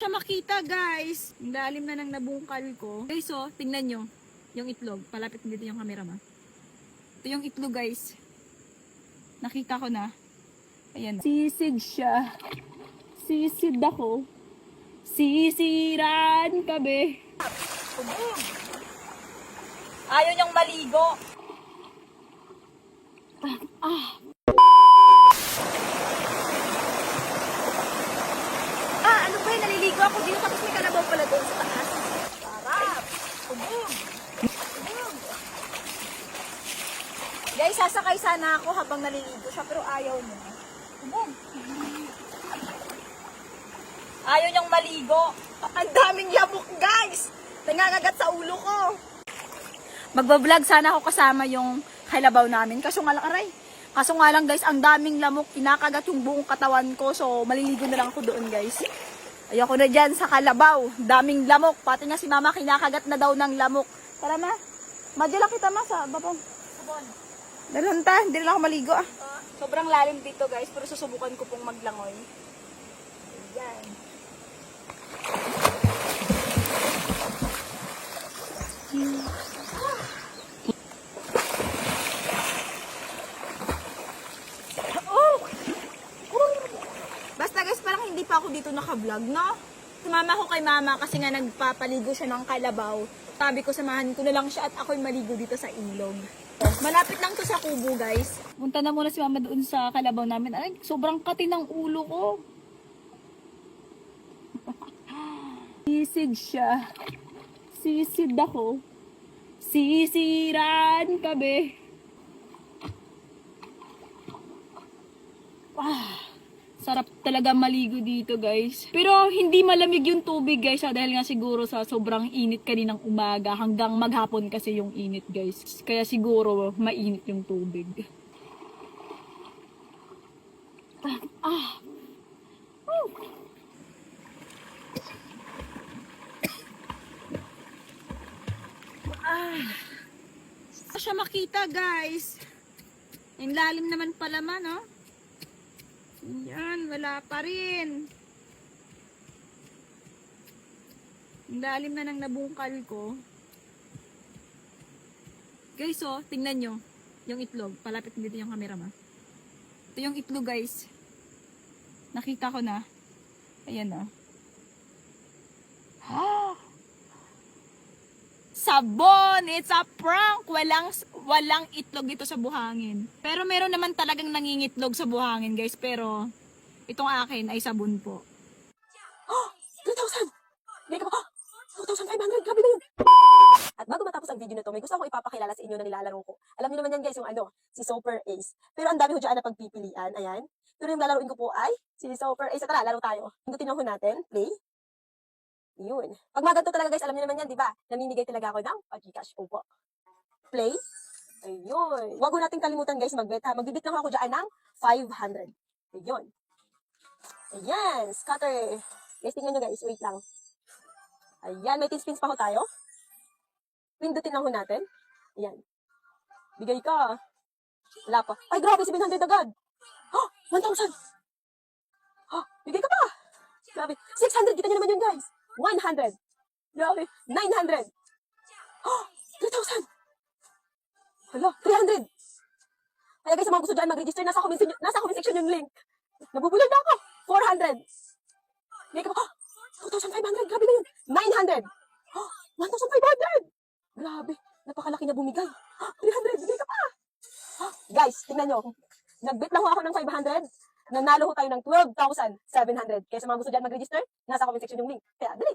Siya makita guys. Ang lalim na ng nabungkal ko. Guys oh, tingnan nyo. Yung itlog. Palapit dito yung camera ma. Ito yung itlog guys. Nakita ko na. Ayan. Sisid siya. Sisid ako. Sisiran kabe. Ayaw niyang maligo. Ah, ano ba yun? Naliligo ako dito tapos may kalabaw pala doon sa taas. Sarap! Ubog! Ubog! Guys, sasakay sana ako habang naliligo siya pero ayaw niya. Ubog! Ayaw niyang maligo. Ang daming yamok, guys! Nangangagat sa ulo ko. Magbablog sana ako kasama yung kalabaw namin. Kaso nga lang, aray. Kaso nga lang guys, ang daming lamok, kinakagat yung buong katawan ko. So, maliligo na lang ako doon guys. Ayoko na dyan sa kalabaw. Daming lamok. Pati nga si mama kinakagat na daw ng lamok. Tara ma. Madya kita ma sa babang. Dalhan ta, hindi lang ako maligo ah. Sobrang lalim dito guys, pero susubukan ko pong maglangoy. Ayan. Oh! Basta guys, parang hindi pa ako dito naka-vlog, no? Sumama ko kay mama kasi nga nagpapaligo siya ng kalabaw. Sabi ko, samahan ko na lang siya at ako'y maligo dito sa ilog. Malapit lang to sa kubo, guys. Punta na muna si mama doon sa kalabaw namin. Ay, sobrang kati ng ulo ko. Sisid siya. Sisid ako. Sisiran kabe. Ah, sarap talaga maligo dito, guys. Pero hindi malamig yung tubig, guys, ah, dahil nga siguro sa sobrang init kaninang umaga hanggang maghapon kasi yung init, guys. Kaya siguro mainit yung tubig. Ah. Woo. Ah. Siya makita, guys. Ang lalim naman pala man, oh. Yan, wala pa rin. Ang lalim na ng nabungkal ko. Guys, oh, tingnan nyo. Yung itlog. Palapit dito yung camera ma. Ito yung itlog, guys. Nakita ko na. Ayan, oh. Ah! Sabon! It's a prank! Walang, walang itlog dito sa buhangin. Pero meron naman talagang nangingitlog sa buhangin, guys. Pero, itong akin ay sabon po. Oh, 2,000! Mega pa! 2,500! Grabe na yun! At bago matapos ang video na to, may gusto akong ipapakilala sa inyo na nilalaro ko. Alam niyo naman yan guys, yung ano, si Super Ace. Pero ang dami ho dyan na pagpipilian, ayan. Pero yung lalaroin ko po ay si Super Ace. Tara, laro tayo. Pindutin lang ho natin, play. Yun. Pag mga ganito talaga guys, alam niyo naman yan, di ba? Namimigay talaga ako ng pag-cash po. Play. Ayun. Huwag ho natin kalimutan guys magbet ha. Magbibit lang ako dyan ng 500. Ayun. Ayan, scatter. Guys, tingnan nyo guys, wait lang. Ayan, may spins pa ho tayo. Pindutin lang ho natin. Ayan. Bigay ka. Wala pa. Ay, grabe, 700 agad. Oh, 1,000. Oh, bigay ka pa. Grabe. 600, kita nyo naman yun, guys. 100. Grabe. 900. Oh, 3,000. Hala, 300. Kaya guys, sa mga gusto dyan mag-register, nasa comment, section- nasa comment section yung link. Nabubulan na ako. 400. Bigay ka pa. Oh, 2,500. Grabe na yun. 900. Oh, 1,500. Grabe. Napakalaki na bumigay. Ah, 300. Bigay ka pa. Ah, guys, tingnan nyo. Nagbit lang ako ng 500. Nanalo ho tayo ng 12,700. Kaya sa mga gusto dyan mag-register, nasa comment section yung link. Kaya, dali.